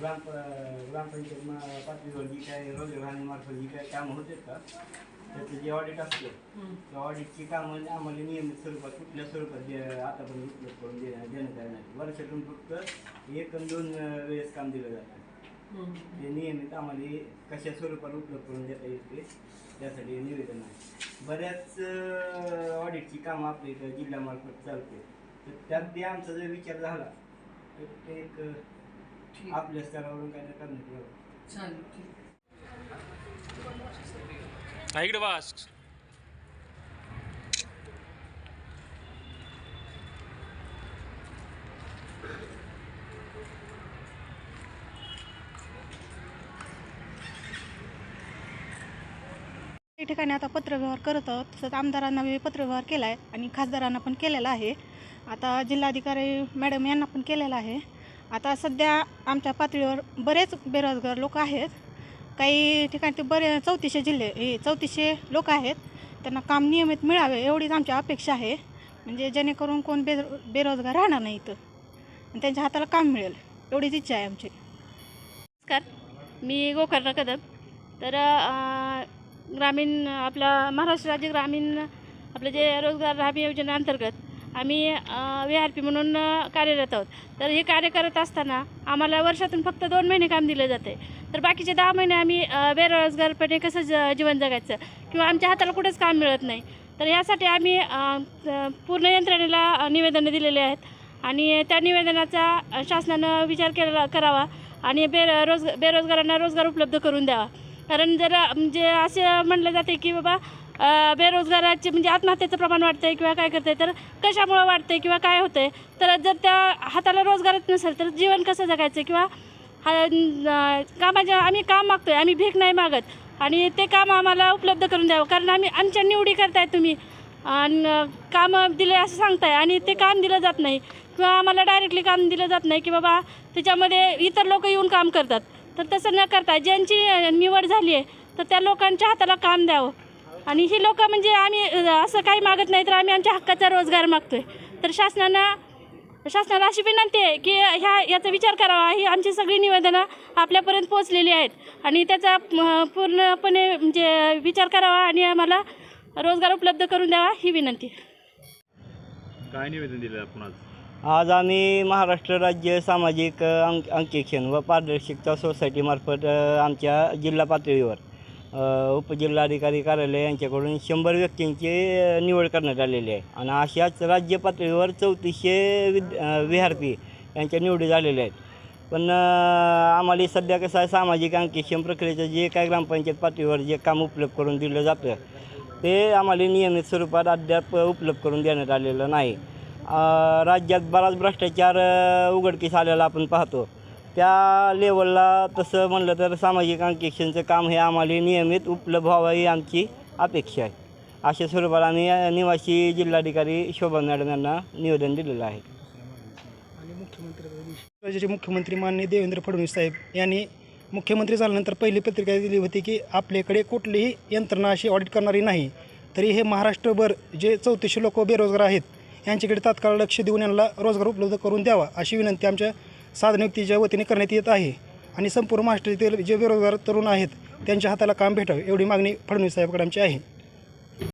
ग्राम ग्रामपंचायत पातळीवर जी काय रोजगारामार्फत जी काय कामं होतात का त्याचं जे ऑडिट असतं. त्या ऑडिटची कामं आम्हाला नियमित स्वरूपात कुठल्या स्वरूपात आतापर्यंत उपलब्ध करून दे देण्यात वर्षातून फक्त एक आणि दोन वेळेस काम दिलं जातं. हं. ते नियमित आम्हाला कशा स्वरूपात उपलब्ध करून देता येते त्यासाठी निवेदन आहे. बऱ्याच ऑडिटची कामं आपल्या इथं जिल्ह्यामार्फत चालते. तर त्यात बी आमचा जर विचार झाला तर ते एक आपल्या स्तरावरून काय करण्यात यावं. चालेल ठीक. हा इकडे बस काही ठिकाणी आता पत्रव्यवहार करत आहोत. तसंच आमदारांना मी पत्रव्यवहार केला आहे आणि खासदारांना पण केलेला आहे. आता जिल्हाधिकारी मॅडम यांना पण केलेला आहे. आता सध्या आमच्या पातळीवर बरेच बेरोजगार लोक आहेत. काही ठिकाणी ते बरे चौतीसशे जिल्हे हे चौतीसशे लोक आहेत. त्यांना काम नियमित मिळावे एवढीच आमची अपेक्षा आहे. म्हणजे जेणेकरून कोण बे बेरोजगार राहणार नाही इथं. आणि त्यांच्या हाताला काम मिळेल एवढीच इच्छा आहे आमची. नमस्कार. मी गोकर्ण कदम. तर ग्रामीण आपला महाराष्ट्र राज्य ग्रामीण आपलं जे रोजगार हमी योजनेअंतर्गत आम्ही व्ही आर पी म्हणून कार्यरत आहोत. तर हे कार्य करत असताना आम्हाला वर्षातून फक्त दोन महिने काम दिलं जाते. तर बाकीचे दहा महिने आम्ही बेरोजगारपणे कसं ज जीवन जगायचं किंवा आमच्या हाताला कुठेच काम मिळत नाही. तर यासाठी आम्ही पूर्ण यंत्रणेला निवेदनं दिलेले आहेत आणि त्या निवेदनाचा शासनानं विचार केला करावा आणि बेर रोज बेरोजगारांना रोजगार उपलब्ध करून द्यावा. कारण जर म्हणजे असं म्हणलं जाते की बाबा बेरोजगाराचे म्हणजे आत्महत्येचं प्रमाण वाढतं आहे किंवा काय करतं आहे तर कशामुळं वाढतं आहे किंवा काय होतं आहे तर जर त्या हाताला रोजगारच नसेल तर जीवन कसं जगायचं? किंवा हा कामाच्या आम्ही काम मागतो आहे आम्ही भीक नाही मागत. आणि ते काम आम्हाला उपलब्ध करून द्यावं कारण आम्ही आमच्या निवडी करताय तुम्ही. आणि कामं दिले असं सांगताय आणि ते काम दिलं जात नाही. किंवा आम्हाला डायरेक्टली काम दिलं जात नाही की बाबा त्याच्यामध्ये इतर लोक येऊन काम करतात. तर तसं न करता ज्यांची निवड झाली आहे तर त्या लोकांच्या हाताला काम द्यावं. आणि ही लोक म्हणजे आम्ही असं काही मागत नाही तर आम्ही आमच्या हक्काचा रोजगार मागतो आहे तर शासनानं शासनाला अशी विनंती आहे की ह्या याचा विचार करावा. ही आमची सगळी निवेदनं आपल्यापर्यंत पोचलेली आहेत. आणि त्याचा पूर्णपणे म्हणजे विचार करावा आणि आम्हाला रोजगार उपलब्ध करून द्यावा ही विनंती काय निवेदन दिलं आपण आज? आज आम्ही महाराष्ट्र राज्य सामाजिक अंक अंकेक्षण व पारदर्शकता सोसायटीमार्फत आमच्या जिल्हा पातळीवर उपजिल्हाधिकारी कार्यालय यांच्याकडून शंभर व्यक्तींची निवड करण्यात आलेली आहे. आणि अशाच राज्य पातळीवर चौतीसशे विद विहारपी आर पी यांच्या निवडी झालेल्या आहेत. पण आम्हाला सध्या कसं आहे सामाजिक अंकेक्षण प्रक्रियेचं जे काय ग्रामपंचायत पातळीवर जे काम उपलब्ध करून दिलं जातं ते आम्हाला नियमित स्वरूपात अद्याप उपलब्ध करून देण्यात आलेलं नाही. राज्यात बराच भ्रष्टाचार उघडकीस आलेला आपण पाहतो. त्या लेवलला तसं म्हणलं तर सामाजिक अंकेक्षणचं काम हे आम्हाला नियमित उपलब्ध व्हावं ही आमची अपेक्षा आहे. अशा स्वरूपाला आम्ही निवासी जिल्हाधिकारी शोभा मॅडम यांना निवेदन दिलेलं आहे. राज्याचे मुख्यमंत्री माननीय देवेंद्र फडणवीस साहेब यांनी मुख्यमंत्री झाल्यानंतर पहिली पत्रिका दिली होती की आपल्याकडे कुठलीही यंत्रणा अशी ऑडिट करणारी नाही. तरी हे महाराष्ट्रभर जे चौतीसशे लोक बेरोजगार आहेत यांच्याकडे तात्काळ लक्ष देऊन यांना रोजगार उपलब्ध करून द्यावा अशी विनंती आमच्या साधनयुक्तीच्या वतीने करण्यात येत आहे. आणि संपूर्ण महाराष्ट्रातील जे बेरोजगार तरुण आहेत त्यांच्या हाताला काम भेटावे एवढी मागणी फडणवीस साहेबांकडे आमची आहे.